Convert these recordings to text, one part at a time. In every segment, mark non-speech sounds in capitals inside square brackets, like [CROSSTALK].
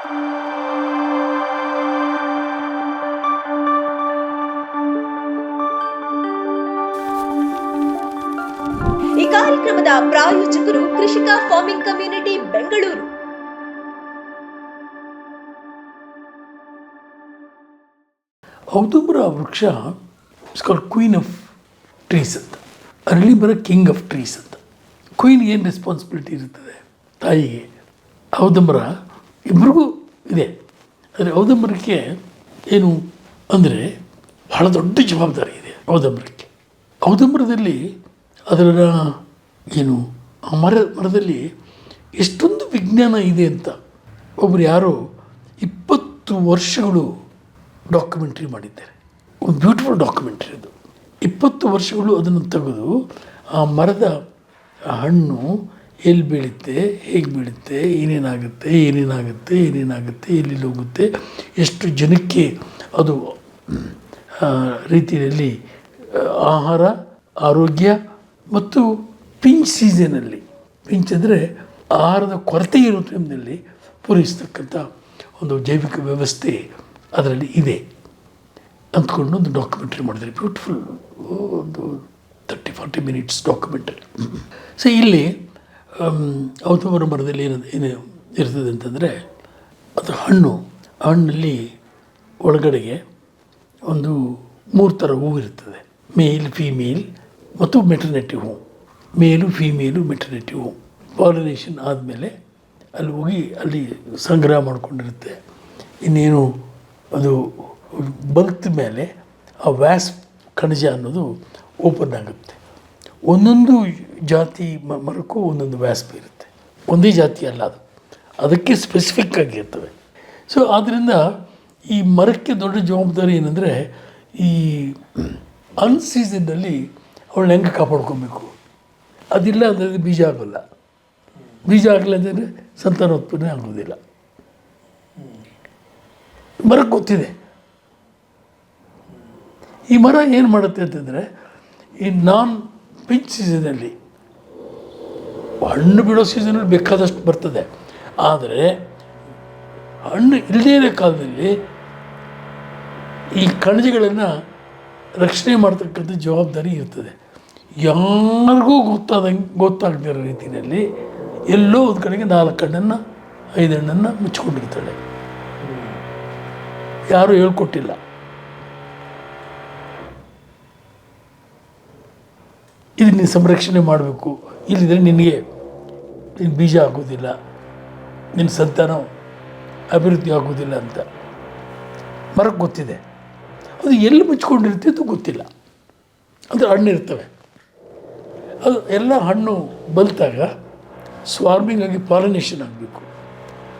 ಈ ಕಾರ್ಯಕ್ರಮದ ಪ್ರಾಯೋಜಕರು ಕೃಷಿಕ ಫಾರ್ಮಿಂಗ್ ಕಮ್ಯುನಿಟಿ ಬೆಂಗಳೂರು. ಔದುಂಬರ ವೃಕ್ಷ it's call queen of trees ಅಂತ. ಅರಳಿ ಬರೋ ಕಿಂಗ್ ಆಫ್ ಟ್ರೀಸ್ ಅಂತ. ಕ್ವೀನ್ ಏನು ರೆಸ್ಪಾನ್ಸಿಬಿಲಿಟಿ ಇರುತ್ತದೆ ತಾಯಿಗೆ. ಔದಂಬರ ಇಬ್ರಿಗೂ ಇದೆ. ಆದರೆ ಔದಂಬರಕ್ಕೆ ಏನು ಅಂದರೆ ಬಹಳ ದೊಡ್ಡ ಜವಾಬ್ದಾರಿ ಇದೆ ಔದಂಬರಕ್ಕೆ. ಔದಂಬರದಲ್ಲಿ ಅದರ ಏನು ಆ ಮರ, ಮರದಲ್ಲಿ ಎಷ್ಟೊಂದು ವಿಜ್ಞಾನ ಇದೆ ಅಂತ ಒಬ್ಬರು ಯಾರೋ ಇಪ್ಪತ್ತು ವರ್ಷಗಳು ಡಾಕ್ಯುಮೆಂಟ್ರಿ ಮಾಡಿದ್ದಾರೆ. ಒಂದು ಬ್ಯೂಟಿಫುಲ್ ಡಾಕ್ಯುಮೆಂಟ್ರಿ ಅದು. ಇಪ್ಪತ್ತು ವರ್ಷಗಳು ಅದನ್ನು ತೆಗೆದು ಆ ಮರದ ಹಣ್ಣು ಎಲ್ಲಿ ಬೀಳುತ್ತೆ, ಹೇಗೆ ಬೀಳುತ್ತೆ, ಏನೇನಾಗುತ್ತೆ ಏನೇನಾಗುತ್ತೆ ಏನೇನಾಗುತ್ತೆ, ಎಲ್ಲೆಲ್ಲಿ ಹೋಗುತ್ತೆ, ಎಷ್ಟು ಜನಕ್ಕೆ ಅದು ರೀತಿಯಲ್ಲಿ ಆಹಾರ, ಆರೋಗ್ಯ ಮತ್ತು ಪಿಂಚ್ ಸೀಸನಲ್ಲಿ, ಪಿಂಚ್ ಅಂದರೆ ಆಹಾರದ ಕೊರತೆ ಇರೋ ಟೈಮ್ನಲ್ಲಿ ಪೂರೈಸ್ತಕ್ಕಂಥ ಒಂದು ಜೈವಿಕ ವ್ಯವಸ್ಥೆ ಅದರಲ್ಲಿ ಇದೆ ಅಂದ್ಕೊಂಡು ಒಂದು ಡಾಕ್ಯುಮೆಂಟ್ರಿ ಮಾಡಿದ್ರೆ ಬ್ಯೂಟಿಫುಲ್ ಒಂದು thirty forty minutes documentary so ಇಲ್ಲಿ ಔತವರ ಮರದಲ್ಲಿ ಏನದು ಏನು ಇರ್ತದೆ ಅಂತಂದರೆ ಅದು ಹಣ್ಣು. ಹಣ್ಣಲ್ಲಿ ಒಳಗಡೆಗೆ ಒಂದು ಮೂರು ಥರ ಹೂವು ಇರ್ತದೆ. ಮೇಲ್, ಫೀಮೇಲ್ ಮತ್ತು ಮೆಟರ್ನೆಟಿ ಹೂವು ಮೇಲು, ಫೀಮೇಲು, ಮೆಟರ್ನೆಟಿ ಹೂವು ಪಾಲಿನೇಷನ್ ಆದಮೇಲೆ ಅಲ್ಲಿ ಹೋಗಿ ಅಲ್ಲಿ ಸಂಗ್ರಹ ಮಾಡ್ಕೊಂಡಿರುತ್ತೆ. ಇನ್ನೇನು ಅದು ಬಲ್ತ ಮೇಲೆ ಆ ವ್ಯಾಸ್ ಕಣಜ ಅನ್ನೋದು ಓಪನ್ ಆಗುತ್ತೆ. ಒಂದೊಂದು ಜಾತಿ ಮರಕ್ಕೂ ಒಂದೊಂದು ವ್ಯಾಸ್ಪಿ ಇರುತ್ತೆ. ಒಂದೇ ಜಾತಿ ಅಲ್ಲ ಅದು. ಅದಕ್ಕೆ ಸ್ಪೆಸಿಫಿಕ್ ಆಗಿರ್ತವೆ ಸೊ ಆದ್ದರಿಂದ ಈ ಮರಕ್ಕೆ ದೊಡ್ಡ ಜವಾಬ್ದಾರಿ ಏನಂದರೆ ಈ ಅನ್ಸೀಸನ್ನಲ್ಲಿ ಅವಳನ್ನ ಹೆಂಗೆ ಕಾಪಾಡ್ಕೊಬೇಕು? ಅದಿಲ್ಲ ಅಂದರೆ ಬೀಜ ಆಗೋಲ್ಲ. ಬೀಜ ಆಗಲ್ಲ ಅಂದರೆ ಸಂತಾನೋತ್ಪನ್ನ ಆಗೋದಿಲ್ಲ. ಮರಕ್ಕೆ ಗೊತ್ತಿದೆ ಈ ಮರ ಏನು ಮಾಡುತ್ತೆ ಅಂತಂದರೆ ಈ ನಾನ್ ಪಿಂಚ್ ಸೀಸನಲ್ಲಿ ಹಣ್ಣು ಬಿಡೋ ಸೀಸನಲ್ಲಿ ಬೇಕಾದಷ್ಟು ಬರ್ತದೆ. ಆದರೆ ಹಣ್ಣು ಇಲ್ಲದೇ ಕಾಲದಲ್ಲಿ ಈ ಕಣಜಗಳನ್ನು ರಕ್ಷಣೆ ಮಾಡ್ತಕ್ಕಂಥ ಜವಾಬ್ದಾರಿ ಇರ್ತದೆ. ಯಾರಿಗೂ ಗೊತ್ತಾದಂಗೆ ಗೊತ್ತಾಗದಿರೋ ರೀತಿಯಲ್ಲಿ ಎಲ್ಲೋ ಒಂದು ಕಡೆಗೆ ನಾಲ್ಕು ಹಣ್ಣನ್ನು, ಐದು ಹಣ್ಣನ್ನು ಮುಚ್ಕೊಂಡಿರ್ತಾಳೆ. ಯಾರೂ ಹೇಳ್ಕೊಟ್ಟಿಲ್ಲ. ಇದು ನೀನು ಸಂರಕ್ಷಣೆ ಮಾಡಬೇಕು. ಇಲ್ಲಿದ್ರೆ ನಿನಗೆ ನಿನ್ನ ಬೀಜ ಆಗೋದಿಲ್ಲ ನಿನ್ನ ಸಂತಾನ ಅಭಿವೃದ್ಧಿ ಆಗೋದಿಲ್ಲ ಅಂತ. ಮರಕ್ಕೆ ಗೊತ್ತಿದೆ. ಅದು ಎಲ್ಲಿ ಮುಚ್ಕೊಂಡಿರುತ್ತೆ ಅದು ಗೊತ್ತಿಲ್ಲ. ಅಂದರೆ ಹಣ್ಣಿರ್ತವೆ. ಅದು ಎಲ್ಲ ಹಣ್ಣು ಬಲ್ತಾಗ ಸ್ವಾರ್ಮಿಂಗ್ ಆಗಿ ಪಾಲಿನೇಷನ್ ಆಗಬೇಕು.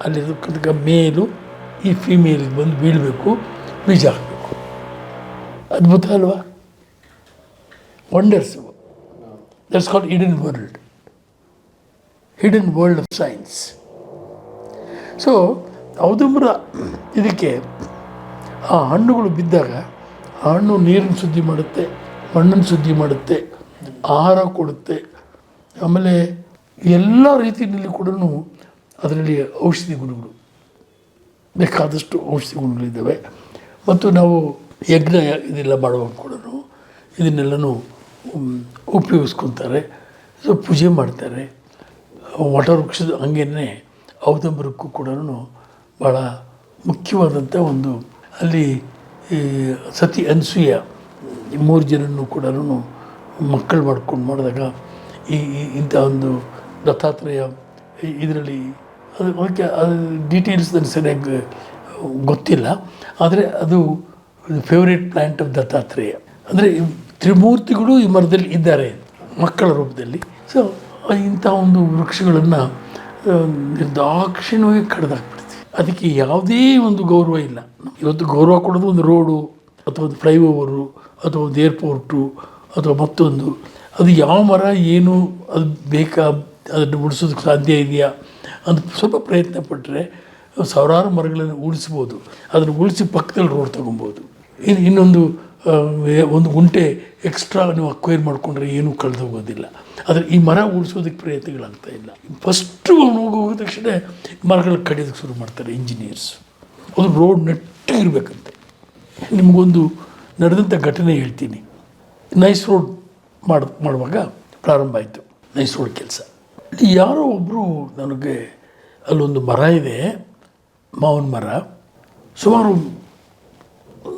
ಅಲ್ಲಿರ್ತಕ್ಕಂಥ ಮೇಲು ಈ ಫಿಮೇಲ್ ಬಂದು ಬೀಳಬೇಕು, ಬೀಜ ಹಾಕಬೇಕು. ಅದ್ಭುತ ಅಲ್ವಾ? Wonders that's called hidden world Hidden world of science so ಔದುಂಬರ ಇದಕ್ಕೆ ಆ ಹಣ್ಣುಗಳು ಬಿದ್ದಾಗ ಆ ಹಣ್ಣು ನೀರನ್ನು ಶುದ್ಧಿ ಮಾಡುತ್ತೆ, ಮಣ್ಣನ್ನು ಶುದ್ಧಿ ಮಾಡುತ್ತೆ, ಆಹಾರ ಕೊಡುತ್ತೆ. ಆಮೇಲೆ ಎಲ್ಲ ರೀತಿಯಲ್ಲಿ ಕೂಡ ಅದರಲ್ಲಿ ಔಷಧಿ ಗುಣಗಳು, ಬೇಕಾದಷ್ಟು ಔಷಧಿ ಗುಣಗಳಿದ್ದಾವೆ ಮತ್ತು ನಾವು ಯಜ್ಞ ಇದೆಲ್ಲ ಮಾಡುವಾಗ ಕೂಡ ಇದನ್ನೆಲ್ಲನೂ ಉಪಯೋಗಿಸ್ಕೊತಾರೆ. ಸೊ ಪೂಜೆ ಮಾಡ್ತಾರೆ. ವಟವೃಕ್ಷದ ಹಂಗೇನೆ ಔದಂಬರಕ್ಕೂ ಕೂಡ ಭಾಳ ಮುಖ್ಯವಾದಂಥ ಒಂದು ಅಲ್ಲಿ ಸತಿ ಅನ್ಸೂಯ ಮೂರು ಜನರನ್ನು ಕೂಡ ಮಕ್ಕಳು ಮಾಡ್ಕೊಂಡು ಮಾಡಿದಾಗ ಈ, ಈ- ಇಂಥ ಒಂದು ದತ್ತಾತ್ರೇಯ ಇದರಲ್ಲಿ ಅದು ಅದಕ್ಕೆ ಅದು ಡೀಟೇಲ್ಸ್ ನನಗೆ ಸರಿಯಾಗಿ ಗೊತ್ತಿಲ್ಲ. ಆದರೆ ಅದು ಫೇವ್ರೇಟ್ ಪ್ಲ್ಯಾಂಟ್ ಆಫ್ ದತ್ತಾತ್ರೇಯ. ಅಂದರೆ ತ್ರಿಮೂರ್ತಿಗಳು ಈ ಮರದಲ್ಲಿ ಇದ್ದಾರೆ, ಮಕ್ಕಳ ರೂಪದಲ್ಲಿ. ಸೊ ಇಂಥ ಒಂದು ವೃಕ್ಷಗಳನ್ನು ನಿರ್ದಾಕ್ಷಿಣ್ಯವಾಗಿ ಕಡ್ದಾಕ್ಬಿಡ್ತೀವಿ. ಅದಕ್ಕೆ ಯಾವುದೇ ಒಂದು ಗೌರವ ಇಲ್ಲ. ಇವತ್ತು ಗೌರವ ಕೊಡೋದು ಒಂದು ರೋಡು, ಅಥವಾ ಒಂದು ಫ್ಲೈಓವರು, ಅಥವಾ ಒಂದು ಏರ್ಪೋರ್ಟು, ಅಥವಾ ಮತ್ತೊಂದು. ಅದು ಯಾವ ಮರ, ಏನು, ಅದು ಬೇಕಾ, ಅದನ್ನು ಉಳಿಸೋದಕ್ಕೆ ಸಾಧ್ಯ ಇದೆಯಾ ಅಂತ ಸ್ವಲ್ಪ ಪ್ರಯತ್ನ ಪಟ್ಟರೆ ಸಾವಿರಾರು ಮರಗಳನ್ನು ಉಳಿಸ್ಬೋದು. ಅದನ್ನು ಉಳಿಸಿ ಪಕ್ಕದಲ್ಲಿ ರೋಡ್ ತೊಗೊಬೋದು. ಇನ್ನು ಇನ್ನೊಂದು ಒಂದು ಗುಂಟೆ ಎಕ್ಸ್ಟ್ರಾ ನೀವು ಅಕ್ವೈರ್ ಮಾಡಿಕೊಂಡ್ರೆ ಏನೂ ಕಳೆದೋಗೋದಿಲ್ಲ ಆದರೆ ಈ ಮರ ಉಳಿಸೋದಕ್ಕೆ ಪ್ರಯತ್ನಗಳಾಗ್ತಾ ಇಲ್ಲ. ಫಸ್ಟು ಹೋಗಿದ ತಕ್ಷಣ ಮರಗಳು ಕಡಿಯೋದಕ್ಕೆ ಶುರು ಮಾಡ್ತಾರೆ ಇಂಜಿನಿಯರ್ಸ್ ಅದು ರೋಡ್ ನೆಟ್ಟಿಗಿರ್ಬೇಕಂತೆ ನಿಮಗೊಂದು ನಡೆದಂಥ ಘಟನೆ ಹೇಳ್ತೀನಿ. ನೈಸ್ ರೋಡ್ ಮಾಡ್, ಮಾಡುವಾಗ ಪ್ರಾರಂಭ ಆಯಿತು. ನೈಸ್ ರೋಡ್ ಕೆಲಸ. ಯಾರೋ ಒಬ್ಬರು ನನಗೆ ಅಲ್ಲೊಂದು ಮರ ಇದೆ, ಮಾವಿನ ಮರ. ಸುಮಾರು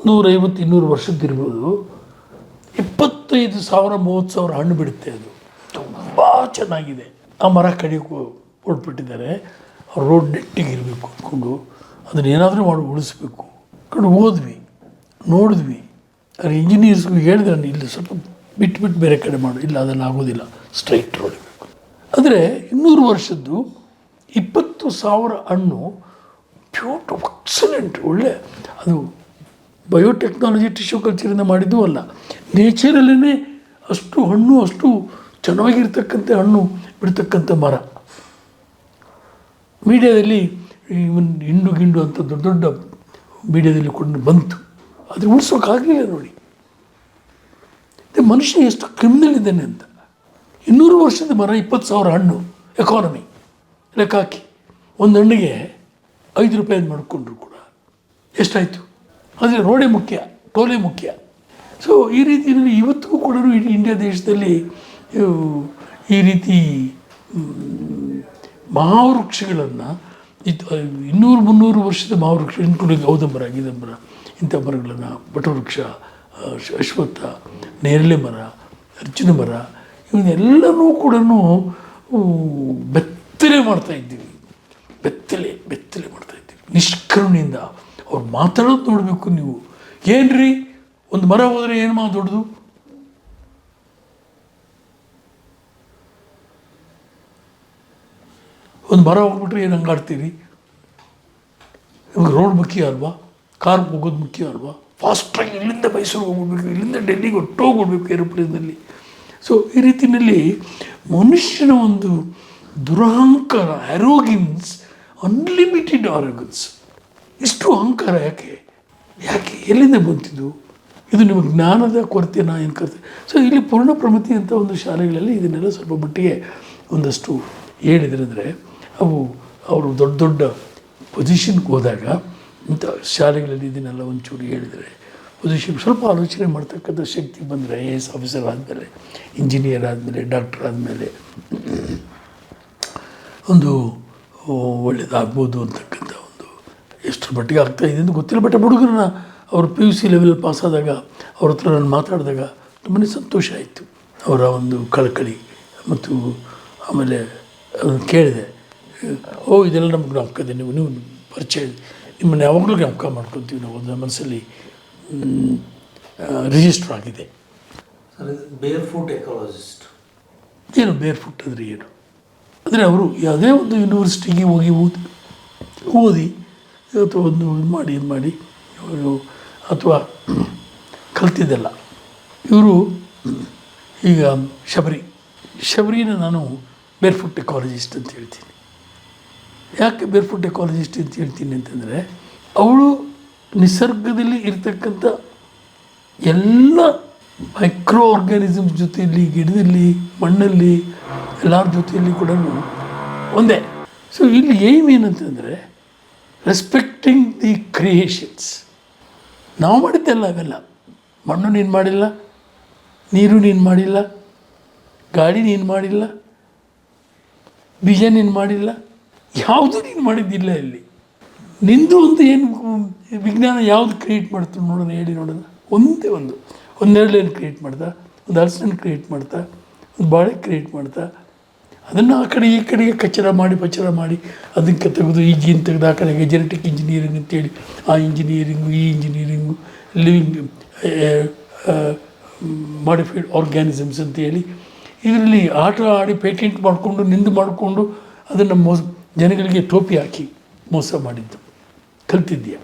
ನೂರೈವತ್ತು, ಇನ್ನೂರು ವರ್ಷದ್ದಿರ್ಬೋದು. ಇಪ್ಪತ್ತೈದು ಸಾವಿರ, ಮೂವತ್ತು ಸಾವಿರ ಹಣ್ಣು ಬಿಡುತ್ತೆ ಅದು. ತುಂಬ ಚೆನ್ನಾಗಿದೆ. ಆ ಮರ ಕಡಿಯೋಕೆ ಕೊಟ್ಬಿಟ್ಟಿದ್ದಾರೆ ರೋಡ್ ನೆಟ್ಟಿಗೆ ಇರಬೇಕು ಅಂದ್ಕೊಂಡು ಅದನ್ನ ಏನಾದರೂ ಮಾಡಿ ಉಳಿಸ್ಬೇಕು. ಕಡೆ ಓದ್ವಿ, ನೋಡಿದ್ವಿ. ಅದು ಇಂಜಿನಿಯರ್ಸ್ಗೂ ಹೇಳಿದ್ರೆ ಇಲ್ಲಿ ಸ್ವಲ್ಪ ಬಿಟ್ಟು ಬಿಟ್ಟು ಬೇರೆ ಕಡೆ ಮಾಡು. ಇಲ್ಲ ಅದನ್ನು ಆಗೋದಿಲ್ಲ. ಸ್ಟ್ರೈಟ್ ರೋಡ್ ಇರಬೇಕು. ಅಂದರೆ ಇನ್ನೂರು ವರ್ಷದ್ದು ಇಪ್ಪತ್ತು ಸಾವಿರ ಹಣ್ಣು ಪ್ಯೂಟ್ ಎಕ್ಸಲೆಂಟ್ ಒಳ್ಳೆ ಅದು ಬಯೋಟೆಕ್ನಾಲಜಿ ಟಿಶ್ಯೂ ಕಲ್ಚರಿಂದ ಮಾಡಿದ್ದು ಅಲ್ಲ. ನೇಚರಲ್ಲೇ ಅಷ್ಟು ಹಣ್ಣು ಅಷ್ಟು ಚೆನ್ನಾಗಿರ್ತಕ್ಕಂಥ ಹಣ್ಣು ಬಿಡ್ತಕ್ಕಂಥ ಮರ. ಮೀಡಿಯಾದಲ್ಲಿ ಇವನ್ ಹಿಂಡು ಗಿಂಡು ಅಂತ ದೊಡ್ಡ ದೊಡ್ಡ ಮೀಡಿಯಾದಲ್ಲಿ ಕೊಂಡು ಬಂತು. ಆದರೆ ಉಳಿಸೋಕ್ಕಾಗಲಿಲ್ಲ ನೋಡಿ. ಮನುಷ್ಯ ಎಷ್ಟು ಕ್ರಿಮಿನಲ್ ಇದ್ದಾನೆ ಅಂತ. ಇನ್ನೂರು ವರ್ಷದ ಮರ, ಇಪ್ಪತ್ತು ಸಾವಿರ ಹಣ್ಣು ಎಕಾನಮಿ ಲೆಕ್ಕ ಹಾಕಿ. ಒಂದು ಹಣ್ಣಿಗೆ ಐದು ರೂಪಾಯಿ ಮಾಡಿಕೊಂಡ್ರು ಕೂಡ. ಎಷ್ಟಾಯಿತು? ಆದರೆ ರೋಡೆ ಮುಖ್ಯ ಟೋಲೇ ಮುಖ್ಯ. ಸೊ ಈ ರೀತಿಯಲ್ಲಿ ಇವತ್ತಿಗೂ ಕೂಡ ಇಡೀ ಇಂಡಿಯಾ ದೇಶದಲ್ಲಿ ಈ ರೀತಿ ಮಹಾವೃಕ್ಷಗಳನ್ನು ಇನ್ನೂರು ಮುನ್ನೂರು ವರ್ಷದ ಮಹಾವೃಕ್ಷ ಇನ್ಕ್ಲೂಡಿಂಗ್ ಔದಂಬರ ಗೀದಂಬರ ಇಂಥ ಮರಗಳನ್ನು ಬಟವೃಕ್ಷ ಅಶ್ವತ್ಥ, ನೇರಳೆ ಮರ, ಅರ್ಜುನ ಮರ, ಇವನ್ನೆಲ್ಲನೂ ಕೂಡ ಬೆತ್ತಲೆ ಮಾಡ್ತಾ ಇದ್ದೀವಿ. ಬೆತ್ತಲೆ ಬೆತ್ತಲೆ ಮಾಡ್ತಾ ಇದ್ದೀವಿ. ನಿಷ್ಕರುಣೆಯಿಂದ ಅವ್ರು ಮಾತಾಡೋದು ನೋಡಬೇಕು ನೀವು. ಏನ್ರಿ? ಒಂದು ಮರ ಹೋದರೆ ಏನು ಮಾ ದೊಡ್ಡದು? ಒಂದು ಮರ ಹೋಗ್ಬಿಟ್ರೆ ಏನು ಹಂಗಾಡ್ತೀರಿ? ನಿಮಗೆ ರೋಡ್ ಮುಖ್ಯ ಅಲ್ವಾ? ಕಾರ್ ಹೋಗೋದು ಮುಖ್ಯ ಅಲ್ವಾ? ಫಾಸ್ಟಾಗಿ ಇಲ್ಲಿಂದ ಮೈಸೂರು ಹೋಗ್ಬಿಡ್ಬೇಕು, ಇಲ್ಲಿಂದ ಡೆಲ್ಲಿಗೆ ಹೊಟ್ಟೋಗ್ಬಿಡ್ಬೇಕು ಏರೋಪ್ಲೇನಲ್ಲಿ. ಸೊ ಈ ರೀತಿಯಲ್ಲಿ ಮನುಷ್ಯನ ಒಂದು ದುರಹಂಕಾರ ಅರೋಗಿನ್ಸ್ ಅನ್ಲಿಮಿಟೆಡ್ ಆರೋಗನ್ಸ್ ಇಷ್ಟು ಅಹಂಕಾರ ಯಾಕೆ? ಯಾಕೆ? ಎಲ್ಲಿಂದ ಬಂತಿದ್ದು ಇದು ನಿಮಗೆ ಜ್ಞಾನದ ಕೊರತೆನಾ ಏನು ಕೊರತೆ? ಸೊ ಇಲ್ಲಿ ಪೂರ್ಣ ಪ್ರಮತಿ ಅಂತ ಒಂದು ಶಾಲೆಗಳಲ್ಲಿ ಇದನ್ನೆಲ್ಲ ಸ್ವಲ್ಪ ಮಟ್ಟಿಗೆ ಒಂದಷ್ಟು ಹೇಳಿದ್ರಂದರೆ, ಅವು ಅವರು ದೊಡ್ಡ ದೊಡ್ಡ ಪೊಸಿಷನ್ಗೆ ಹೋದಾಗ ಇಂಥ ಶಾಲೆಗಳಲ್ಲಿ ಇದನ್ನೆಲ್ಲ ಒಂಚೂರು ಹೇಳಿದರೆ ಪೊಸಿಷನ್ ಸ್ವಲ್ಪ ಆಲೋಚನೆ ಮಾಡ್ತಕ್ಕಂಥ ಶಕ್ತಿ ಬಂದರೆ ಐ ಎ ಎಸ್ ಆಫೀಸರ್ ಆದಮೇಲೆ ಇಂಜಿನಿಯರ್ ಆದಮೇಲೆ ಡಾಕ್ಟರ್ ಆದಮೇಲೆ, ಒಂದು ಒಳ್ಳೆಯದಾಗ್ಬೋದು ಅಂತಕ್ಕಂಥ ಒಂದು ಎಷ್ಟರ ಮಟ್ಟಿಗೆ ಆಗ್ತಾ ಇದೆ ಅಂತ ಗೊತ್ತಿಲ್ಲ. ಬಟ್ ಹುಡುಗರನ್ನ ಅವರು P U C level pass ಆದಾಗ ಅವ್ರ ಹತ್ರ ನಾನು ಮಾತಾಡಿದಾಗ ತುಂಬಾ ಸಂತೋಷ ಆಯಿತು. ಅವರ ಒಂದು ಕಳಕಳಿ ಮತ್ತು ಆಮೇಲೆ ಅದನ್ನು ಕೇಳಿದೆ. ಓ ಇದೆಲ್ಲ ನಮ್ಗೆ ಜ್ಞಾಪಕದೆ ನೀವು ನೀವು ಪರಿಚಯ ನಿಮ್ಮನ್ನು ಯಾವಾಗಲೂ ಜ್ಞಾಪಕ ಮಾಡ್ಕೊತೀವಿ ನಾವು. ನಮ್ಮ ಮನಸ್ಸಲ್ಲಿ ರಿಜಿಸ್ಟರ್ ಆಗಿದೆ. ಬೇರ್ ಫುಟ್ ಎಕಾಲಜಿಸ್ಟ್ ಏನು ಬೇರ್ ಫುಟ್ ಅಂದರೆ ಏನು? ಅಂದರೆ ಅವರು ಯಾವುದೇ ಒಂದು ಯೂನಿವರ್ಸಿಟಿಗೆ ಹೋಗಿ ಓದಿ ಓದಿ ಅಥವಾ ಒಂದು ಇದು ಮಾಡಿ ಇದು ಮಾಡಿ, ಇವರು ಅಥವಾ ಕಲ್ತಿದ್ದಲ್ಲ. ಇವರು ಈಗ ಶಬರಿ, ಶಬರಿನ ನಾನು ಬೇರ್ ಫುಟ್ ಎಕಾಲಜಿಸ್ಟ್ ಅಂತ ಹೇಳ್ತೀನಿ. ಯಾಕೆ ಬೇರ್ ಫುಟ್ ಎಕಾಲಜಿಸ್ಟ್ ಅಂತ ಹೇಳ್ತೀನಿ ಅಂತಂದರೆ, ಅವಳು ನಿಸರ್ಗದಲ್ಲಿ ಇರ್ತಕ್ಕಂಥ ಎಲ್ಲ ಮೈಕ್ರೋ ಆರ್ಗ್ಯಾನಿಸಮ್ಸ್ ಜೊತೆಯಲ್ಲಿ, ಗಿಡದಲ್ಲಿ, ಮಣ್ಣಲ್ಲಿ, ಎಲ್ಲರ ಜೊತೆಯಲ್ಲಿ ಕೂಡ ಒಂದೇ. ಸೊ ಇಲ್ಲಿ ಏಮ್ ಏನಂತಂದರೆ ರೆಸ್ಪೆಕ್ಟಿಂಗ್ ದಿ ಕ್ರಿಯೇಷನ್ಸ್ ನಾವು ಮಾಡಿದ್ದೆಲ್ಲ ಅವೆಲ್ಲ. ಮಣ್ಣು ನೀನು ಮಾಡಿಲ್ಲ, ನೀರು ನೀನು ಮಾಡಿಲ್ಲ ಗಾಡಿ ನೀನು ಮಾಡಿಲ್ಲ, ಬೀಜ ನೀನು ಮಾಡಿಲ್ಲ, ಯಾವುದು ನೀನು ಮಾಡಿದ್ದಿಲ್ಲ ಇಲ್ಲಿ. ನಿಂದು ಒಂದು ಏನು ವಿಜ್ಞಾನ ಯಾವುದು ಕ್ರಿಯೇಟ್ ಮಾಡ್ತು ನೋಡೋಣ, ಹೇಳಿ ನೋಡೋಣ. ಒಂದೇ ಒಂದು. ಒಂದೆರಡು ಏನು ಕ್ರಿಯೇಟ್ ಮಾಡ್ತಾ ಒಂದು ಹಲಸನ್ನು ಕ್ರಿಯೇಟ್ ಮಾಡ್ತಾ ಒಂದು ಬಾಳೆ ಕ್ರಿಯೇಟ್ ಮಾಡ್ತಾ ಅದನ್ನು ಆ ಕಡೆ ಈ ಕಡೆಗೆ ಕಚ್ಚರ ಮಾಡಿ, ಪಚ್ಚರ ಮಾಡಿ ಅದಕ್ಕೆ ತೆಗೆದು ಈ ಜೀನ್ ತೆಗೆದು ಆ ಕಡೆಗೆ ಜೆನೆಟಿಕ್ ಇಂಜಿನಿಯರಿಂಗ್ ಅಂತೇಳಿ, ಆ ಇಂಜಿನಿಯರಿಂಗು ಈ ಇಂಜಿನಿಯರಿಂಗು ಲಿವಿಂಗ್ ಮಾಡಿಫೈಡ್ ಆರ್ಗ್ಯಾನಿಸಮ್ಸ್ ಅಂತೇಳಿ ಇದರಲ್ಲಿ ಆಟ ಆಡಿ ಪೇಟೆಂಟ್ ಮಾಡಿಕೊಂಡು, ನಿಂದು ಮಾಡಿಕೊಂಡು ಅದನ್ನು ಮೋಸ, ಜನಗಳಿಗೆ ಟೋಪಿ ಹಾಕಿ ಮೋಸ ಮಾಡಿದ್ದು. ಕಲ್ತಿದ್ದೀಯ?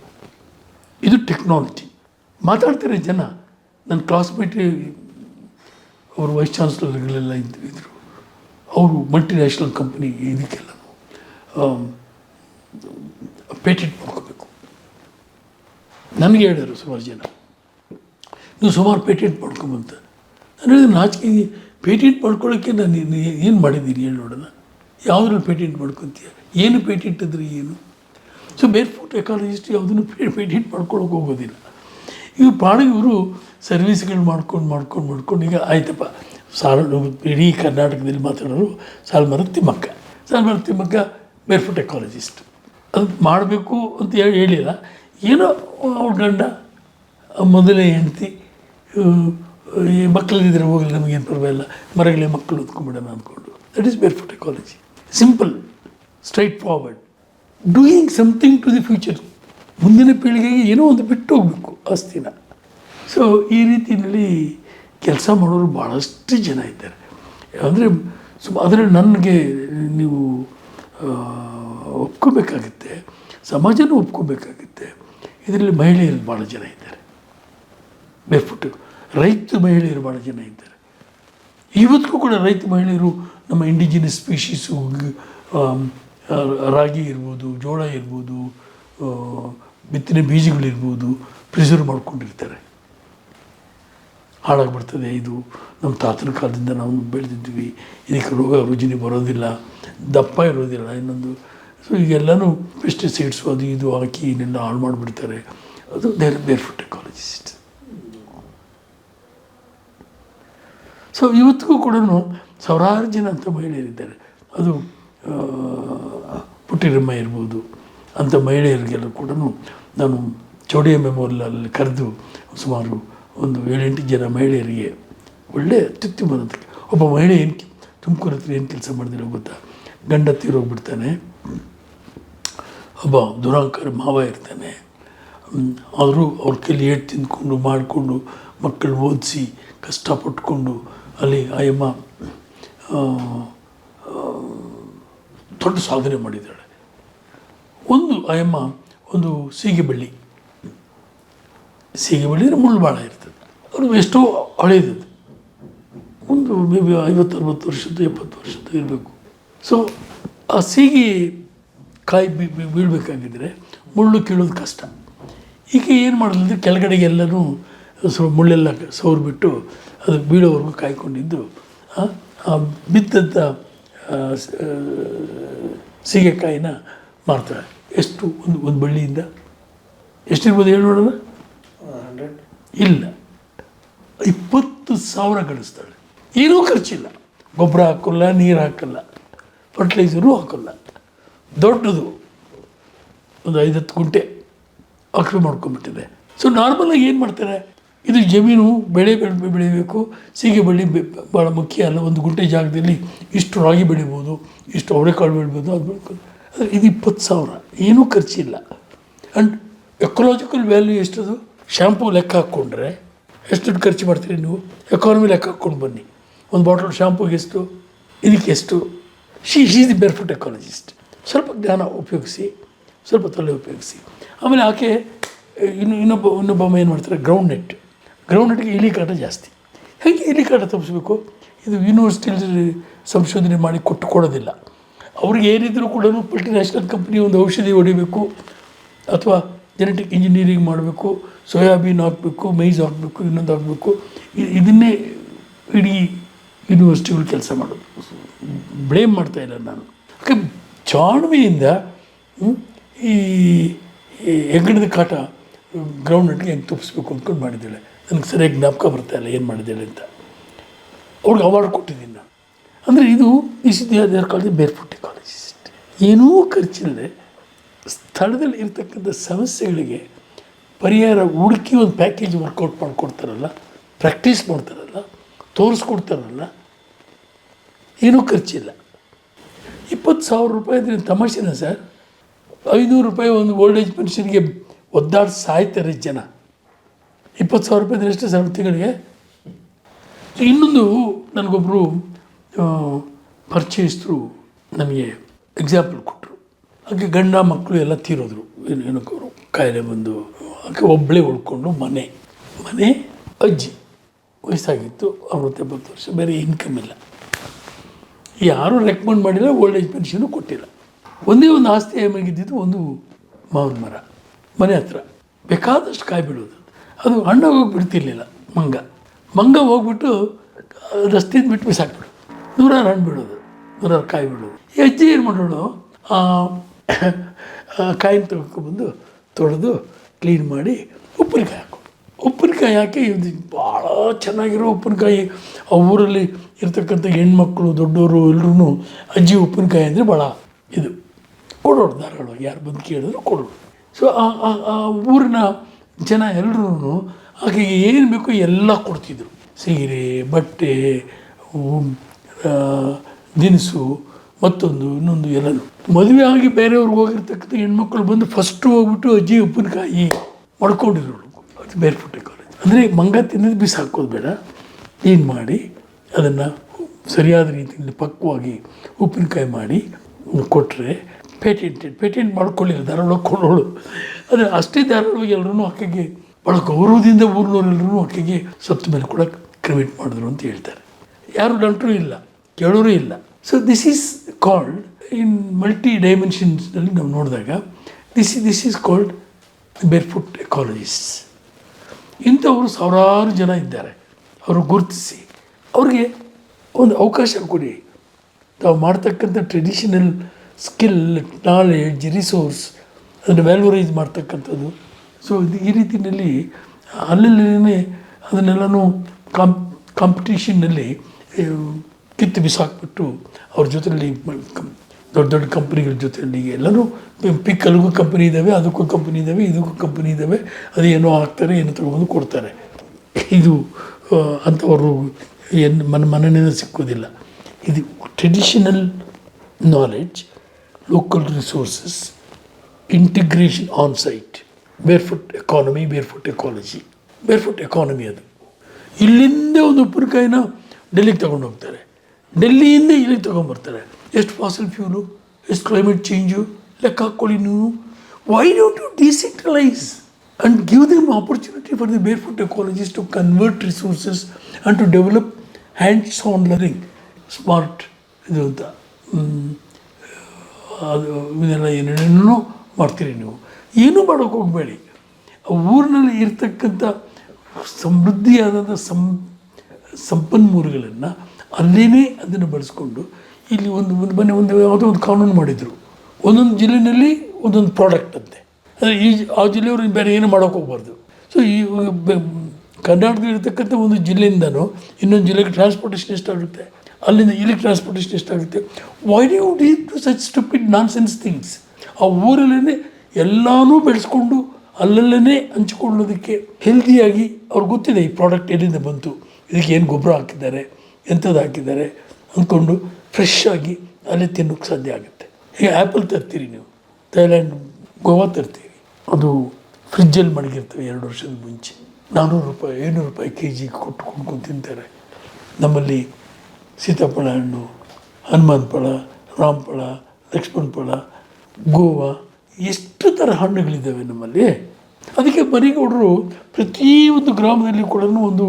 ಇದು ಟೆಕ್ನಾಲಜಿ ಮಾತಾಡ್ತಾರೆ ಜನ, ನನ್ನ ಕ್ಲಾಸ್ಮೇಟ್ ಅವರು ವೈಸ್ ಚಾನ್ಸ್ಲರ್ಗಳೆಲ್ಲ ಇದ್ದು ಇದ್ದರು ಅವರು ಮಲ್ಟಿನ್ಯಾಷನಲ್ ಕಂಪ್ನಿ ಇದಕ್ಕೆಲ್ಲ ಪೇಟೆಂಟ್ ಮಾಡ್ಕೋಬೇಕು. ನನಗೆ ಹೇಳಿದರು ಸುಮಾರು ಜನ. ನೀವು ಸುಮಾರು ಪೇಟೆಂಟ್ ಮಾಡ್ಕೊಂಬಂತ. ನಾನು ಹೇಳಿದ್ರೆ ನಾಚಿಕೆ, ಪೇಟೆಂಟ್ ಮಾಡ್ಕೊಳ್ಳೋಕ್ಕೆ ನಾನು ಏನು ಮಾಡಿದ್ದೀನಿ ಹೇಳಿ ನೋಡೋಣ. ಯಾವುದ್ರಲ್ಲಿ ಪೇಟೆಂಟ್ ಮಾಡ್ಕೊತೀಯ? ಏನು ಪೇಟೆಂಟ್ ಇದ್ರೆ ಏನು? ಸೊ ಬೇರೆ ಫುಟ್ ಎಕಾಲಜಿಸ್ಟ್ ಯಾವುದನ್ನು ಪೇಟೆಂಟ್ ಮಾಡ್ಕೊಳಕ್ಕೆ ಹೋಗೋದಿಲ್ಲ. ಇವು ಪ್ರಾಣಿ ಇವರು ಸರ್ವಿಸ್ಗಳು ಮಾಡ್ಕೊಂಡು ಮಾಡ್ಕೊಂಡು ಮಾಡ್ಕೊಂಡು, ಈಗ ಆಯ್ತಪ್ಪ. ಸಾಲ ಇಡೀ ಕರ್ನಾಟಕದಲ್ಲಿ ಮಾತಾಡೋರು ಸಾಲ್ಮರ ತಿಮ್ಮಕ್ಕ. ಸಾಲ್ಮರ ತಿಮ್ಮಕ್ಕ ಬೇರ್ಫುಟ್ ಎಕಾಲಜಿಸ್ಟ್ ಅದು ಮಾಡಬೇಕು ಅಂತ ಹೇಳಿ ಹೇಳಿಲ್ಲ. ಏನೋ ಅವ್ರ ಗಂಡ, ಮೊದಲೇ ಹೆಂಡ್ತಿ ಈ ಮಕ್ಕಳಿದ್ರೆ ಹೋಗಲಿ ನಮಗೇನು ಪರವಾಗಿಲ್ಲ ಮರಗಳೇ ಮಕ್ಕಳು ಹೊತ್ಕೊಂಡ್ಬಿಡೋಣ ಅಂದ್ಕೊಂಡು. That is barefoot ecology simple straightforward doing something to the future ಮುಂದಿನ ಪೀಳಿಗೆಗೆ ಏನೋ ಒಂದು ಬಿಟ್ಟು ಹೋಗಬೇಕು ಆಸ್ತಿನ. ಸೊ ಈ ರೀತಿಯಲ್ಲಿ ಕೆಲಸ ಮಾಡೋರು ಭಾಳಷ್ಟು ಜನ ಇದ್ದಾರೆ. ಅಂದರೆ ಸುಮ ಅದರಲ್ಲಿ ನನಗೆ ನೀವು ಒಪ್ಕೋಬೇಕಾಗುತ್ತೆ, ಸಮಾಜನೂ ಒಪ್ಕೋಬೇಕಾಗುತ್ತೆ. ಇದರಲ್ಲಿ ಮಹಿಳೆಯರು ಭಾಳ ಜನ ಇದ್ದಾರೆ. ಬೇರ್ಫುಟ್ಟು ರೈತ ಮಹಿಳೆಯರು ಭಾಳ ಜನ ಇದ್ದಾರೆ. ಇವತ್ತಿಗೂ ಕೂಡ ರೈತ ಮಹಿಳೆಯರು ನಮ್ಮ ಇಂಡಿಜಿನಸ್ ಸ್ಪೀಶೀಸು ರಾಗಿ ಇರ್ಬೋದು, ಜೋಳ ಇರ್ಬೋದು ಬಿತ್ತನೆ ಬೀಜಗಳಿರ್ಬೋದು ಪ್ರಿಸರ್ವ್ ಮಾಡ್ಕೊಂಡಿರ್ತಾರೆ. ಹಾಳಾಗ್ಬಿಡ್ತದೆ. ಇದು ನಮ್ಮ ತಾತನ ಕಾಲದಿಂದ ನಾವು ಬೆಳೆದಿದ್ವಿ. ಇದಕ್ಕೆ ರೋಗ ರುಜಿನಿ ಬರೋದಿಲ್ಲ, ದಪ್ಪ ಇರೋದಿಲ್ಲ. ಇನ್ನೊಂದು, ಸೊ ಈಗೆಲ್ಲನೂ ಪೆಸ್ಟಿಸೈಡ್ಸು ಅದು ಇದು ಹಾಕಿ ಇನ್ನೆಲ್ಲ ಹಾಳು ಮಾಡಿಬಿಡ್ತಾರೆ. ಅದು there barefoot ecologist so ಇವತ್ತಿಗೂ ಕೂಡ ಸಾವಿರಾರು ಜನ ಅಂಥ ಮಹಿಳೆಯರಿದ್ದಾರೆ. ಅದು ಪುಟ್ಟಿರಮ್ಮ ಇರ್ಬೋದು. ಅಂಥ ಮಹಿಳೆಯರಿಗೆಲ್ಲ ಕೂಡ ನಾನು ಚೌಡಿಯ ಮೆಮೋರಿಯಲ್ಲಿ ಕರೆದು ಸುಮಾರು ಒಂದು ಏಳೆಂಟು ಜನ ಮಹಿಳೆಯರಿಗೆ ಒಳ್ಳೆಯ ಅತ್ಯುತ್ತಮ ಒಬ್ಬ ಮಹಿಳೆ ಏನು ತುಮಕೂರು ಹತ್ರ ಏನು ಕೆಲಸ ಮಾಡಿದ್ರೆ ಗೊತ್ತಾ? ಗಂಡ ತೀರೋಗ್ಬಿಡ್ತಾನೆ. ಒಬ್ಬ ದುರಾಂಕಾರ ಮಾವ ಇರ್ತಾನೆ. ಆದರೂ ಅವ್ರ ಕೈಲಿ ಏಟ್ ತಿಂದ್ಕೊಂಡು ಮಾಡಿಕೊಂಡು ಮಕ್ಕಳು ಓದಿಸಿ ಕಷ್ಟಪಟ್ಕೊಂಡು ಅಲ್ಲಿ ಆಯಮ್ಮ ದೊಡ್ಡ ಸಾಧನೆ ಮಾಡಿದ್ದಾಳೆ. ಒಂದು ಆಯಮ್ಮ ಒಂದು ಸೀಗೆ ಬಳ್ಳಿ ಸೀಗೆ ಬಳಿದ್ರೆ ಮುಳ್ಳು ಭಾಳ ಇರ್ತದೆ. ಅದು ಎಷ್ಟೋ ಹಳೇದದು. ಒಂದು ಮೇ ಬಿ ಐವತ್ತು ಅರವತ್ತು ವರ್ಷದ್ದು ಎಪ್ಪತ್ತು ವರ್ಷದ್ದು ಇರಬೇಕು. ಸೊ ಆ ಸೀಗೆ ಕಾಯಿ ಬಿ ಬೀಳಬೇಕಾಗಿದ್ದರೆ ಮುಳ್ಳು ಕೀಳೋದು ಕಷ್ಟ. ಈಗ ಏನು ಮಾಡೋದಂದ್ರೆ ಕೆಳಗಡೆಗೆ ಎಲ್ಲನೂ ಸೊ ಮುಳ್ಳೆಲ್ಲ ಸವರ್ಬಿಟ್ಟು ಅದು ಬೀಳೋವರೆಗೂ ಕಾಯ್ಕೊಂಡಿದ್ದು ಆ, ಬಿದ್ದಂಥ ಸೀಗೆಕಾಯಿನ ಮಾರ್ತಾರೆ. ಎಷ್ಟು ಒಂದು ಒಂದು ಬಳ್ಳಿಯಿಂದ ಎಷ್ಟಿರ್ಬೋದು ಹೇಳಿ ನೋಡೋಣ? ಇಲ್ಲ. ಇಪ್ಪತ್ತು ಸಾವಿರ ಗಳಿಸ್ತಾಳೆ. ಏನೂ ಖರ್ಚಿಲ್ಲ. ಗೊಬ್ಬರ ಹಾಕೋಲ್ಲ, ನೀರು ಹಾಕಲ್ಲ ಫರ್ಟಿಲೈಸರು ಹಾಕಲ್ಲ. ದೊಡ್ಡದು. ಒಂದು ಐದತ್ತು ಗುಂಟೆ ಅಕ್ರು ಮಾಡ್ಕೊಂಡ್ಬಿಟ್ಟಿದೆ. ಸೊ ನಾರ್ಮಲಾಗಿ ಏನು ಮಾಡ್ತಾರೆ? ಇದು ಜಮೀನು ಬೆಳೆ ಬೆಳೆ ಬೆಳಿಬೇಕು. ಸೀಗೆ ಬಳ್ಳಿ ಭಾಳ ಮುಖ್ಯ ಅಲ್ಲ. ಒಂದು ಗುಂಟೆ ಜಾಗದಲ್ಲಿ ಇಷ್ಟು ರಾಗಿ ಬೆಳಿಬೋದು, ಇಷ್ಟು ಅವರೆಕಾಳು ಬೆಳಿಬೋದು, ಅದು ಬೆಳ್ಕೊಂಡು ಆದರೆ ಇದು ಇಪ್ಪತ್ತು ಸಾವಿರ. ಏನೂ ಖರ್ಚಿಲ್ಲ. ಆ್ಯಂಡ್ ಎಕೊಲಾಜಿಕಲ್ ವ್ಯಾಲ್ಯೂ ಎಷ್ಟದು? ಶ್ಯಾಂಪೂ ಲೆಕ್ಕ ಹಾಕ್ಕೊಂಡ್ರೆ ಎಷ್ಟು ದುಡ್ಡು ಖರ್ಚು ಮಾಡ್ತೀರಿ ನೀವು? ಎಕಾನಮಿ ಲೆಕ್ಕ ಹಾಕ್ಕೊಂಡು ಬನ್ನಿ. ಒಂದು ಬಾಟಲ್ ಶ್ಯಾಂಪೂಗೆ ಎಷ್ಟು? ಇದಕ್ಕೆ ಎಷ್ಟು? She she the barefoot ecologist ಸ್ವಲ್ಪ ಜ್ಞಾನ ಉಪಯೋಗಿಸಿ, ಸ್ವಲ್ಪ ತಲೆ ಉಪಯೋಗಿಸಿ. ಆಮೇಲೆ ಆಕೆ, ಇನ್ನು, ಇನ್ನೊಬ್ಬ ಇನ್ನೊಬ್ಬ ಏನು ಮಾಡ್ತಾರೆ? ಗ್ರೌಂಡ್ ನೆಟ್ ಗ್ರೌಂಡ್ ನೆಟ್ಗೆ ಇಲಿ ಕಾಟ ಜಾಸ್ತಿ. ಹೇಗೆ ಇಲಿ ಕಾಟ ತಪ್ಪಿಸ್ಬೇಕು ಇದು ಯೂನಿವರ್ಸಿಟಿಯಲ್ಲಿ ಸಂಶೋಧನೆ ಮಾಡಿ ಕೊಟ್ಟು ಕೊಡೋದಿಲ್ಲ ಅವ್ರಿಗೆ ಏನಿದ್ರು ಕೂಡ ಮಲ್ಟಿನ್ಯಾಷನಲ್ ಕಂಪ್ನಿ ಒಂದು ಔಷಧಿ ಹೊಡಿಬೇಕು ಅಥವಾ ಜೆನೆಟಿಕ್ ಇಂಜಿನಿಯರಿಂಗ್ ಮಾಡಬೇಕು ಸೋಯಾಬೀನ್ ಹಾಕಬೇಕು ಮೈಸ್ ಹಾಕಬೇಕು, ಇನ್ನೊಂದು ಹಾಕಬೇಕು. ಇದನ್ನೇ ಇಡೀ ಯೂನಿವರ್ಸಿಟಿಗಳು ಕೆಲಸ ಮಾಡೋದು. ಬ್ಲೇಮ್ ಮಾಡ್ತಾ ಇಲ್ಲ ನಾನು. ಯಾಕೆ ಜಾಣ್ಮೆಯಿಂದ ಈ ಹೆಗ್ಗಣದ ಕಾಟ ಗ್ರೌಂಡ್ ನಟ್ಗೆ ಹೆಂಗೆ ತುಪ್ಪಿಸ್ಬೇಕು ಅಂದ್ಕೊಂಡು ಮಾಡಿದ್ದಾಳೆ. ನನಗೆ ಸರಿಯಾಗಿ ಜ್ಞಾಪಕ ಬರ್ತಾ ಇಲ್ಲ ಏನು ಮಾಡಿದ್ದಾಳೆ ಅಂತ. ಅವ್ರಿಗೆ ಅವಾರ್ಡ್ ಕೊಟ್ಟಿದ್ದೀನಿ ನಾನು. ಅಂದರೆ ಇದು is there college barefoot college. ಏನೂ ಖರ್ಚಿಲ್ಲದೆ ಸ್ಥಳದಲ್ಲಿ ಇರ್ತಕ್ಕಂಥ ಸಮಸ್ಯೆಗಳಿಗೆ ಪರಿಹಾರ ಹುಡುಕಿ ಒಂದು ಪ್ಯಾಕೇಜ್ ವರ್ಕೌಟ್ ಮಾಡಿಕೊಡ್ತಾರಲ್ಲ, ಪ್ರಾಕ್ಟೀಸ್ ಮಾಡ್ತಾರಲ್ಲ, ತೋರಿಸ್ಕೊಡ್ತಾರಲ್ಲ, ಏನೂ ಖರ್ಚಿಲ್ಲ. ಇಪ್ಪತ್ತು ಸಾವಿರ ರೂಪಾಯಿ ಅಂದರೆ ತಮಾಷೆನ ಸರ್? ಐನೂರು ರೂಪಾಯಿ ಒಂದು ಓಲ್ಡ್ ಏಜ್ ಪೆನ್ಷನ್ಗೆ ಒದ್ದಾಡಿ ಸಾಯ್ತಾರೆ ಜನ. ಇಪ್ಪತ್ತು ಸಾವಿರ ರೂಪಾಯಿ ಅಂದರೆ ಎಷ್ಟು ಸರ್ ತಿಂಗಳಿಗೆ? ಇನ್ನೊಂದು ನನಗೊಬ್ಬರು ಪರಿಚಯಿಸಿದ್ರು ನಮಗೆ ಎಕ್ಸಾಂಪಲ್ ಕೊಟ್ಟರು ಹಾಗೆ ಗಂಡ ಮಕ್ಕಳು ಎಲ್ಲ ತೀರೋದ್ರು. ಏನು ಏನಕ್ಕೆ ಅವರು ಕಾಯಿಲೆ ಬಂದು ಆಕೆ ಒಬ್ಬಳೇ ಉಳ್ಕೊಂಡು ಮನೆ ಮನೆ ಅಜ್ಜಿ. ವಯಸ್ಸಾಗಿತ್ತು ಅರವತ್ತೆಂಬತ್ತು ವರ್ಷ, ಬೇರೆ ಇನ್ಕಮ್ ಇಲ್ಲ. ಯಾರೂ ರೆಕಮೆಂಡ್ ಮಾಡಿಲ್ಲ ಓಲ್ಡ್ ಏಜ್ ಪೆನ್ಷನು ಕೊಟ್ಟಿಲ್ಲ. ಒಂದೇ ಒಂದು ಆಸ್ತಿ ಏಮಾಗಿದ್ದಿದ್ದು ಒಂದು ಮಾವಿನ ಮರ, ಮನೆ ಹತ್ರ. ಬೇಕಾದಷ್ಟು ಕಾಯಿ ಬಿಡೋದು ಅದು ಹಣ್ಣಾಗೋಗಿ ಬಿಡ್ತಿರ್ಲಿಲ್ಲ, ಮಂಗ. ಮಂಗ ಹೋಗ್ಬಿಟ್ಟು ರಸ್ತೆಯಿಂದ ಬಿಟ್ಟು ಬಿಸಾಕ್ಬಿಡು. ನೂರಾರು ಹಣ್ಣು ಬಿಡೋದು ನೂರಾರು ಕಾಯಿ ಬಿಡೋದು ಈ ಅಜ್ಜಿ ಏನು ಮಾಡೋಳು [COUGHS] ಕಾಯಿನ ತೊಗೊಂಡ್ಬಂದು ತೊಳೆದು ಕ್ಲೀನ್ ಮಾಡಿ ಉಪ್ಪಿನಕಾಯಿ ಹಾಕು ಉಪ್ಪಿನಕಾಯಿ ಹಾಕಿ ಇದು ಭಾಳ ಚೆನ್ನಾಗಿರೋ ಉಪ್ಪಿನಕಾಯಿ. ಆ ಊರಲ್ಲಿ ಇರ್ತಕ್ಕಂಥ ಹೆಣ್ಮಕ್ಳು ದೊಡ್ಡವರು ಎಲ್ಲರೂ ಅಜ್ಜಿ ಉಪ್ಪಿನಕಾಯಿ ಅಂದರೆ ಭಾಳ ಇದು. ಕೊಡೋರು ದಾರಗಳು ಯಾರು ಬಂದು ಕೇಳಿದ್ರು ಕೊಡೋರು. ಸೊ ಆ ಊರಿನ ಜನ ಎಲ್ಲರೂ ಆಕೆಗೆ ಏನು ಬೇಕೋ ಎಲ್ಲ ಕೊಡ್ತಿದ್ರು. ಸೀರೆ, ಬಟ್ಟೆ ದಿನಸು ಮತ್ತೊಂದು, ಇನ್ನೊಂದು ಎಲ್ಲದು ಮದುವೆ ಆಗಿ ಬೇರೆಯವ್ರಿಗೆ ಹೋಗಿರ್ತಕ್ಕಂಥ ಹೆಣ್ಮಕ್ಳು ಬಂದು ಫಸ್ಟ್ ಹೋಗ್ಬಿಟ್ಟು ಅಜ್ಜಿ ಉಪ್ಪಿನಕಾಯಿ ಮಾಡ್ಕೊಂಡಿರೋಳು. ಅದು ಬೇರೆ ಫುಟ್ಟೆ ಕಾಲೇಜ್ ಅಂದರೆ ಮಂಗ ತಿನ್ನೋದು ಬಿಸಾಕೋದು ಬೇಡ. ಕ್ಲೀನ್ ಮಾಡಿ, ಅದನ್ನು ಸರಿಯಾದ ರೀತಿಯಲ್ಲಿ ಪಕ್ವವಾಗಿ ಉಪ್ಪಿನಕಾಯಿ ಮಾಡಿ ಕೊಟ್ಟರೆ ಪೇಟೆಂಟೆಡ್ ಪೇಟೆಂಟ್ ಮಾಡ್ಕೊಳ್ಳಿಲ್ಲ ಧಾರವಾಡ ಕೊಡೋಳು ಆದರೆ ಅಷ್ಟೇ ಧಾರವಾಡ ಎಲ್ಲರೂ ಆಕೆಗೆ ಭಾಳ ಗೌರವದಿಂದ ಊರಿನವರೆಲ್ಲರೂ ಆಕೆಗೆ ಸತ್ತ ಮೇಲೆ ಕೂಡ ಕ್ರಿಮೇಟ್ ಮಾಡಿದ್ರು ಅಂತ ಹೇಳ್ತಾರೆ. ಯಾರು ಡಾಕ್ಟ್ರೂ ಇಲ್ಲ, ಕೇಳೋರು ಇಲ್ಲ. So this is called in multi ಡೈಮೆನ್ಷನ್ಸ್ನಲ್ಲಿ ನಾವು ನೋಡಿದಾಗ this this is called barefoot ecologist ಇಂಥವರು ಸಾವಿರಾರು ಜನ ಇದ್ದಾರೆ. ಅವರು ಗುರುತಿಸಿ, ಅವ್ರಿಗೆ ಒಂದು ಅವಕಾಶ ಕೊಡಿ. ತಾವು ಮಾಡ್ತಕ್ಕಂಥ ಟ್ರೆಡಿಷನಲ್ ಸ್ಕಿಲ್ ನಾಲೆಡ್ಜ್ ರಿಸೋರ್ಸ್ ಅದನ್ನು ವ್ಯಾಲ್ಯೂರೈಸ್ ಮಾಡ್ತಕ್ಕಂಥದ್ದು. ಸೊ ಈ ರೀತಿಯಲ್ಲಿ ಅಲ್ಲಲ್ಲೇ ಅದನ್ನೆಲ್ಲನೂ ಕಾಂಪ್ ಕಾಂಪಿಟೇಷನ್ನಲ್ಲಿ ಕಿತ್ತು ಬಿಸಾಕ್ಬಿಟ್ಟು ಅವ್ರ ಜೊತೆಯಲ್ಲಿ ದೊಡ್ಡ ದೊಡ್ಡ ಕಂಪ್ನಿಗಳ ಜೊತೆಯಲ್ಲಿ ಎಲ್ಲನೂ ಪಿಕ್ಕಲ್ಗೂ ಕಂಪ್ನಿ ಇದ್ದಾವೆ ಅದಕ್ಕೂ ಕಂಪ್ನಿ ಇದ್ದಾವೆ ಇದಕ್ಕೂ ಕಂಪ್ನಿ ಇದ್ದಾವೆ ಅದೇನೋ ಹಾಕ್ತಾರೆ ಏನೋ ತೊಗೊಂಡು ಕೊಡ್ತಾರೆ. ಇದು ಅಂಥವರು ಏನು ಮನ ಮನನೇನು ಸಿಕ್ಕೋದಿಲ್ಲ. ಇದು traditional knowledge local resources integration on site barefoot economy barefoot ecology barefoot economy ಅದು. ಇಲ್ಲಿಂದ ಒಂದು ಉಪ್ಪಿನಕಾಯಿನ ಡೆಲ್ಲಿಗೆ ತಗೊಂಡು ಹೋಗ್ತಾರೆ. ಡೆಲ್ಲಿಯಿಂದ ಇಲ್ಲಿಗೆ ತೊಗೊಂಬರ್ತಾರೆ ಎಷ್ಟು ಫಾಸಲ್ ಫ್ಯೂಲು ಎಷ್ಟು ಕ್ಲೈಮೇಟ್ ಚೇಂಜು ಲೆಕ್ಕ ಹಾಕ್ಕೊಳ್ಳಿ ನೀವು. Why don't you decentralise and give them opportunity for the barefoot ecologists to convert resources and to develop hands on learning smart ಇದು ಅಂತ. ಅದು, ಇದೆಲ್ಲ ಏನೇನೇನೋ ಮಾಡ್ತೀರಿ ನೀವು. ಏನೂ ಮಾಡೋಕ್ಕೆ ಹೋಗಬೇಡಿ. ಊರಿನಲ್ಲಿ ಇರ್ತಕ್ಕಂಥ ಸಮೃದ್ಧಿಯಾದಂಥ ಸಂ, ಸಂಪನ್ಮೂಲಗಳನ್ನು ಅಲ್ಲೇ ಅದನ್ನು ಬಳಸ್ಕೊಂಡು ಇಲ್ಲಿ ಒಂದು ಒಂದು ಮನೆ ಒಂದು ಯಾವುದೋ ಒಂದು ಕಾನೂನು ಮಾಡಿದರು. ಒಂದೊಂದು ಜಿಲ್ಲೆಯಲ್ಲಿ ಒಂದೊಂದು ಪ್ರಾಡಕ್ಟ್ ಅಂತೆ. ಅಂದರೆ ಈ ಆ ಜಿಲ್ಲೆಯವರು ಬೇರೆ ಏನು ಮಾಡೋಕ್ಕೆ ಹೋಗ್ಬಾರ್ದು. ಸೊ ಈ ಬೆ- ಕರ್ನಾಟಕದಲ್ಲಿ ಒಂದು ಜಿಲ್ಲೆಯಿಂದನೂ ಇನ್ನೊಂದು ಜಿಲ್ಲೆಗೆ ಟ್ರಾನ್ಸ್ಪೋರ್ಟೇಷನ್ ಎಷ್ಟಾಗುತ್ತೆ? ಅಲ್ಲಿಂದ ಇಲ್ಲಿಗೆ ಟ್ರಾನ್ಸ್ಪೋರ್ಟೇಷನ್ ಎಷ್ಟಾಗುತ್ತೆ? Why you d to such stupid nonsense things ಆ ಊರಲ್ಲೇ ಎಲ್ಲನೂ ಬೆಳೆಸ್ಕೊಂಡು ಅಲ್ಲಲ್ಲೇ ಹಂಚಿಕೊಳ್ಳೋದಕ್ಕೆ ಹೆಲ್ದಿಯಾಗಿ ಅವ್ರಿಗೆ ಗೊತ್ತಿದೆ ಈ ಪ್ರಾಡಕ್ಟ್ ಎಲ್ಲಿಂದ ಬಂತು. ಇದಕ್ಕೆ ಏನು ಗೊಬ್ಬರ ಹಾಕಿದ್ದಾರೆ? ಎಂಥದ್ದು ಹಾಕಿದ್ದಾರೆ ಅಂದ್ಕೊಂಡು ಫ್ರೆಶ್ ಆಗಿ ಅಲ್ಲೇ ತಿನ್ನೋಕ್ಕೆ ಸಾಧ್ಯ ಆಗುತ್ತೆ. ಈಗ ಆ್ಯಪಲ್ ತರ್ತೀರಿ ನೀವು. ಥೈಲ್ಯಾಂಡ್ ಗೋವಾ ತರ್ತೀರಿ. ಅದು ಫ್ರಿಜ್ಜಲ್ಲಿ ಮಡಗಿರ್ತವೆ ಎರಡು ವರ್ಷದ ಮುಂಚೆ. ನಾನ್ನೂರು ರೂಪಾಯಿ ಏಳ್ನೂರು ರೂಪಾಯಿ ಕೆ ಜಿ ಕೊಟ್ಟು ಕೊಂಡ್ಕೊಂಡು ತಿಂತಾರೆ. ನಮ್ಮಲ್ಲಿ ಸೀತಾಫಳ ಹಣ್ಣು, ಹನುಮಾನ್ ಫಳ ರಾಮಫಳ ಲಕ್ಷ್ಮಣ್ ಫಳ ಗೋವಾ, ಎಷ್ಟು ಥರ ಹಣ್ಣುಗಳಿದ್ದಾವೆ ನಮ್ಮಲ್ಲಿ. ಅದಕ್ಕೆ ಮರಿಗೌಡರು ಪ್ರತಿಯೊಂದು ಗ್ರಾಮದಲ್ಲಿ ಕೂಡ ಒಂದು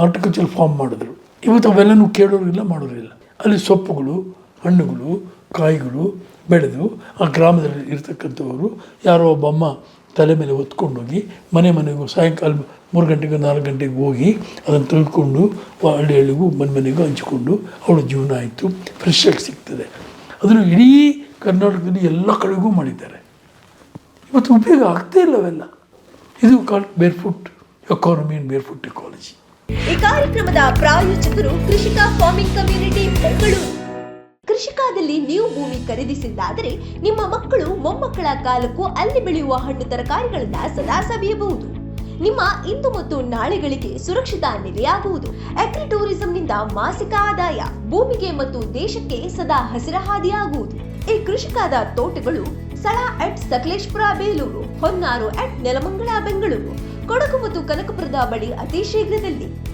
ಆರ್ಟಿಕಲ್ಚರ್ ಫಾರ್ಮ್ ಮಾಡಿದ್ರು. ಇವತ್ತು ಅವೆಲ್ಲನೂ ಕೇಳೋರಿಲ್ಲ ಮಾಡೋರಿಲ್ಲ. ಅಲ್ಲಿ ಸೊಪ್ಪುಗಳು, ಹಣ್ಣುಗಳು, ಕಾಯಿಗಳು ಬೆಳೆದು ಆ ಗ್ರಾಮದಲ್ಲಿ ಇರ್ತಕ್ಕಂಥವರು ಯಾರೋ ಒಬ್ಬಮ್ಮ ತಲೆ ಮೇಲೆ ಹೊತ್ಕೊಂಡೋಗಿ ಮನೆ ಮನೆಗೂ ಸಾಯಂಕಾಲ ಮೂರು ಗಂಟೆಗೂ ನಾಲ್ಕು ಗಂಟೆಗೆ ಹೋಗಿ ಅದನ್ನು ತೆಗೆದುಕೊಂಡು ಹಳ್ಳಿ ಹಳ್ಳಿಗೂ ಮನೆ ಮನೆಗೂ ಹಂಚಿಕೊಂಡು ಅವಳ ಜೀವನ ಆಯಿತು. ಫ್ರೆಶ್ ಆಗಿ ಸಿಗ್ತದೆ. ಅದನ್ನು ಇಡೀ ಕರ್ನಾಟಕದಲ್ಲಿ ಎಲ್ಲ ಕಡೆಗೂ ಮಾಡಿದ್ದಾರೆ. ಇವತ್ತು ಉಪಯೋಗ ಆಗ್ತಾ ಇಲ್ಲ ಅವೆಲ್ಲ. ಇದು call barefoot economy and barefoot ecology ಈ ಕಾರ್ಯಕ್ರಮದ ಪ್ರಾಯೋಜಕರು ಕೃಷಿಕ ಫಾರ್ಮಿಂಗ್ ಕಮ್ಯುನಿಟಿ ಬೆಂಗಳೂರು ಕೃಷಿಕಾದಲ್ಲಿ ನೀವು ಭೂಮಿ ಖರೀದಿಸಿದ್ದಾದರೆ ನಿಮ್ಮ ಮಕ್ಕಳು ಮೊಮ್ಮಕ್ಕಳ ಕಾಲಕ್ಕೂ ಅಲ್ಲಿ ಬೆಳೆಯುವ ಹಣ್ಣು ತರಕಾರಿಗಳನ್ನ ಸದಾ ಸವಿಯಬಹುದು. ನಿಮ್ಮ ಇಂದು ಮತ್ತು ನಾಳೆಗಳಿಗೆ ಸುರಕ್ಷಿತ ನೆಲೆಯಾಗುವುದು. ಅಗ್ರಿ ಟೂರಿಸಂನಿಂದ ಮಾಸಿಕ ಆದಾಯ ಭೂಮಿಗೆ ಮತ್ತು ದೇಶಕ್ಕೆ ಸದಾ ಹಸಿರ ಹಾದಿಯಾಗುವುದು ಈ ಕೃಷಿಕಾದ ತೋಟಗಳು ಸ್ಥಳ ಅಟ್ ಸಕಲೇಶ್ಪುರ, ಬೇಲೂರು, ಹೊನ್ನಾರು ಅಟ್ ನೆಲಮಂಗಲ, ಬೆಂಗಳೂರು, ಕೊಡಗು ಮತ್ತು ಕನಕಪುರದ ಬಳಿ ಅತಿ ಶೀಘ್ರದಲ್ಲಿ.